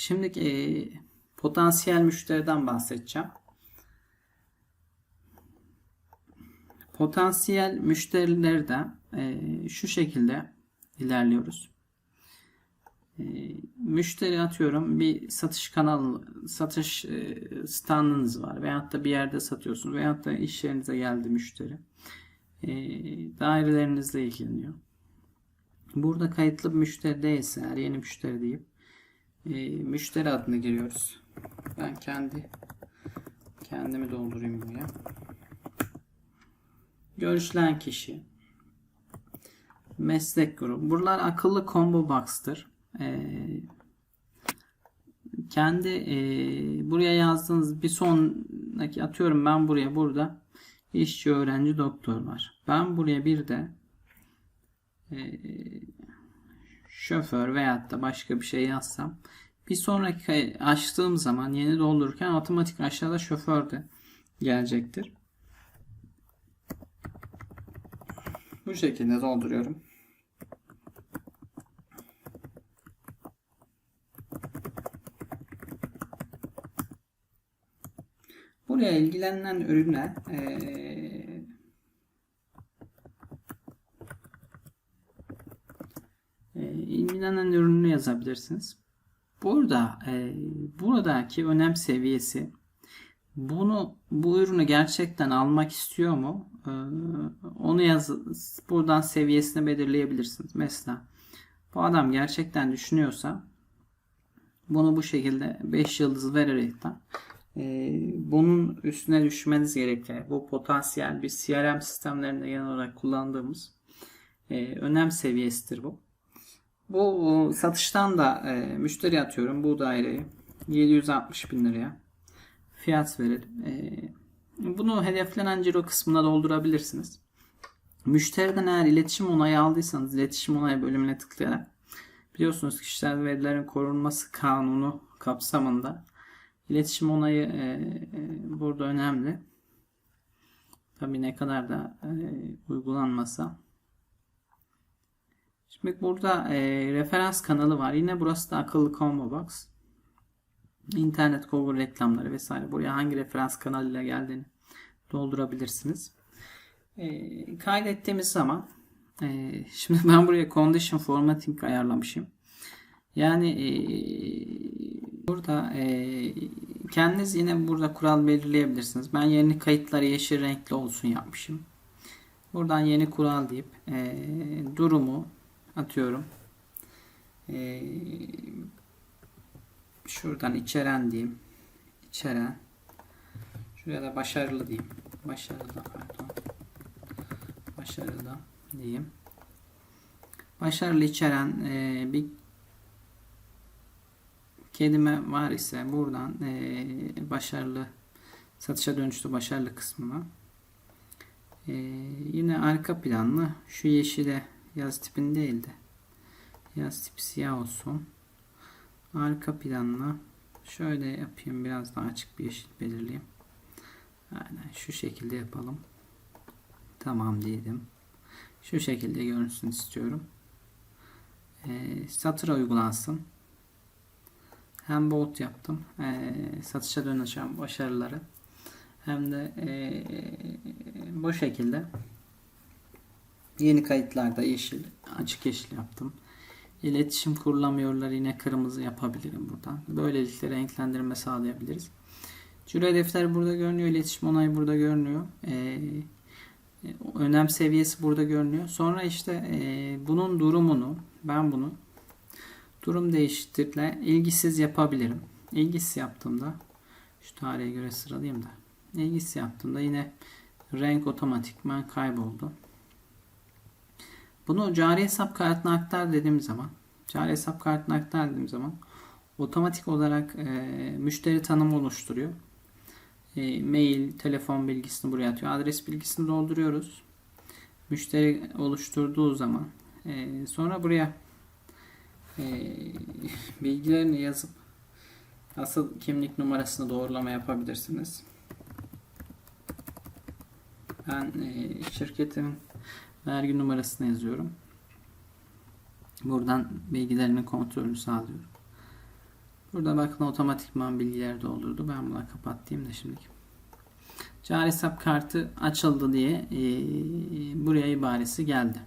Şimdi e, potansiyel müşteriden bahsedeceğim. Potansiyel müşterilerde e, şu şekilde ilerliyoruz. E, müşteri atıyorum bir satış kanalı, satış e, standınız var veyahut da bir yerde satıyorsunuz veyahut da iş yerinize geldi müşteri. E, dairelerinizle ilgileniyor. Burada kayıtlı bir müşteri değilse eğer yeni müşteri deyip e, müşteri adını giriyoruz. Ben kendi kendimi doldurayım buraya. Görüşlen kişi. Meslek grubu. Buralar akıllı combo box'tır. Ee, kendi e, buraya yazdığınız bir sonraki atıyorum ben buraya burada işçi, öğrenci, doktor var. Ben buraya bir de e, şoför veyahut da başka bir şey yazsam bir sonraki açtığım zaman yeni doldururken otomatik aşağıda şoför de gelecektir. Bu şekilde dolduruyorum. Buraya ilgilenen ürüne eee e, ilgilenen ürünü yazabilirsiniz. Burada e, buradaki önem seviyesi bunu bu ürünü gerçekten almak istiyor mu? E, onu yaz buradan seviyesini belirleyebilirsiniz. Mesela bu adam gerçekten düşünüyorsa bunu bu şekilde 5 yıldız vererekten e, bunun üstüne düşmeniz gerekiyor. Bu potansiyel bir CRM sistemlerinde genel olarak kullandığımız e, önem seviyesidir bu. Bu satıştan da e, müşteri atıyorum bu daireyi 760 bin liraya fiyat verelim. E, bunu hedeflenen ciro kısmına doldurabilirsiniz. Müşteriden eğer iletişim onayı aldıysanız iletişim onayı bölümüne tıklayarak biliyorsunuz kişisel verilerin korunması kanunu kapsamında iletişim onayı e, e, burada önemli. Tabi ne kadar da e, uygulanmasa Şimdi burada e, referans kanalı var. Yine burası da akıllı combo box. İnternet Google reklamları vesaire. Buraya hangi referans kanalıyla geldiğini doldurabilirsiniz. E, kaydettiğimiz zaman e, şimdi ben buraya condition formatting ayarlamışım. Yani e, burada e, kendiniz yine burada kural belirleyebilirsiniz. Ben yeni kayıtları yeşil renkli olsun yapmışım. Buradan yeni kural deyip e, durumu atıyorum. Ee, şuradan içeren diyeyim. İçeren. Şuraya da başarılı diyeyim. Başarılı pardon. Başarılı diyeyim. Başarılı içeren e, bir kelime var ise buradan e, başarılı satışa dönüştü başarılı kısmına e, yine arka planlı şu yeşile Yaz tipin değil de yaz tipi siyah olsun. Arka planla şöyle yapayım. Biraz daha açık bir yeşil belirleyeyim. Aynen şu şekilde yapalım. Tamam diyelim. Şu şekilde görünsün istiyorum. E, satıra uygulansın. Hem bot yaptım. E, satışa dönüşen başarıları. Hem de e, bu şekilde Yeni kayıtlarda yeşil, açık yeşil yaptım. İletişim kurulamıyorlar yine kırmızı yapabilirim buradan. Böylelikle renklendirme sağlayabiliriz. Cüre hedefler burada görünüyor. İletişim onayı burada görünüyor. Ee, önem seviyesi burada görünüyor. Sonra işte e, bunun durumunu ben bunu durum değiştirle ilgisiz yapabilirim. İlgisiz yaptığımda şu tarihe göre sıralayayım da ilgisiz yaptığımda yine renk otomatikman kayboldu. Bunu cari hesap kartına aktar dediğim zaman cari hesap kartına aktar dediğim zaman otomatik olarak e, müşteri tanımı oluşturuyor. E, mail, telefon bilgisini buraya atıyor. Adres bilgisini dolduruyoruz. Müşteri oluşturduğu zaman e, sonra buraya e, bilgilerini yazıp asıl kimlik numarasını doğrulama yapabilirsiniz. Ben e, şirketin vergi numarasını yazıyorum. Buradan bilgilerinin kontrolünü sağlıyorum. Burada bakın otomatikman bilgileri doldurdu. Ben buna kapattım da şimdi. Cari hesap kartı açıldı diye e, buraya ibaresi geldi.